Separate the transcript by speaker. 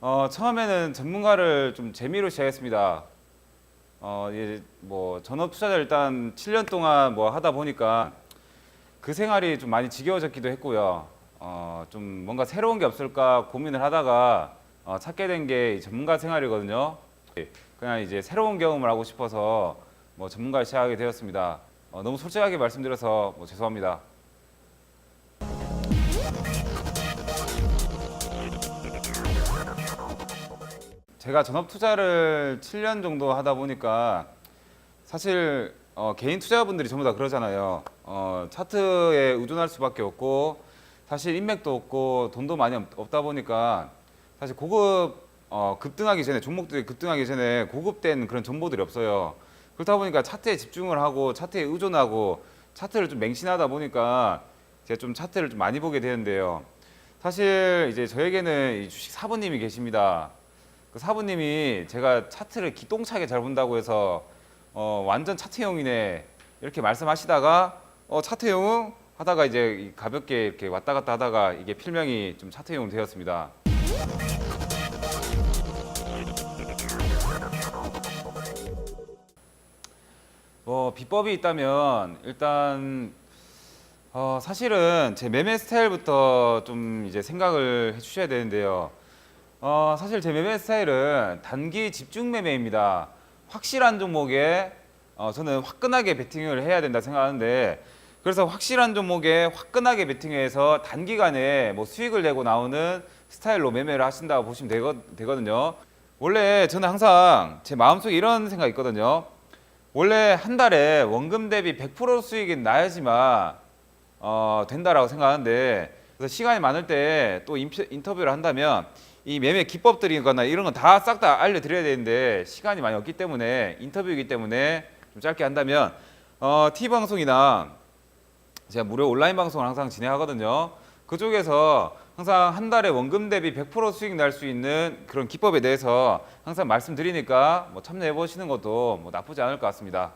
Speaker 1: 어, 처음에는 전문가를 좀 재미로 시작했습니다. 어, 이제 뭐 전업 투자자 일단 7년 동안 뭐 하다 보니까 그 생활이 좀 많이 지겨워졌기도 했고요. 어, 좀 뭔가 새로운 게 없을까 고민을 하다가 어, 찾게 된 게 전문가 생활이거든요. 그냥 이제 새로운 경험을 하고 싶어서 뭐 전문가를 시작하게 되었습니다. 어, 너무 솔직하게 말씀드려서 뭐 죄송합니다. 제가 전업 투자를 7년 정도 하다 보니까 사실 어, 개인 투자분들이 전부 다 그러잖아요. 어, 차트에 의존할 수밖에 없고 사실 인맥도 없고 돈도 많이 없- 없다 보니까 사실 고급 어, 급등하기 전에 종목들이 급등하기 전에 고급된 그런 정보들이 없어요. 그렇다 보니까 차트에 집중을 하고 차트에 의존하고 차트를 좀 맹신하다 보니까 제가 좀 차트를 좀 많이 보게 되는데요. 사실 이제 저에게는 이 주식 사부님이 계십니다. 그 사부님이 제가 차트를 기똥차게 잘 본다고 해서 어, 완전 차트형이네 이렇게 말씀하시다가 어, 차트형 하다가 이제 이 가볍게 이렇게 왔다 갔다 하다가 이게 필명이 좀 차트형 되었습니다. 뭐 비법이 있다면 일단 어, 사실은 제 매매 스타일부터 좀 이제 생각을 해주셔야 되는데요. 어, 사실 제 매매 스타일은 단기 집중 매매입니다. 확실한 종목에 어, 저는 화끈하게 베팅을 해야 된다 생각하는데 그래서 확실한 종목에 화끈하게 베팅해서 단기간에 뭐 수익을 내고 나오는 스타일로 매매를 하신다고 보시면 되거, 되거든요. 원래 저는 항상 제 마음속에 이런 생각이 있거든요. 원래 한 달에 원금 대비 100% 수익이 나야지만 어, 된다라고 생각하는데 그래서 시간이 많을 때 또 인터뷰를 한다면 이 매매 기법들이거나 이런 건 다 싹 다 알려드려야 되는데 시간이 많이 없기 때문에 인터뷰이기 때문에 좀 짧게 한다면 어, T 방송이나 제가 무료 온라인 방송을 항상 진행하거든요. 그쪽에서 항상 한 달에 원금 대비 100% 수익 날 수 있는 그런 기법에 대해서 항상 말씀드리니까 뭐 참여해 보시는 것도 뭐 나쁘지 않을 것 같습니다.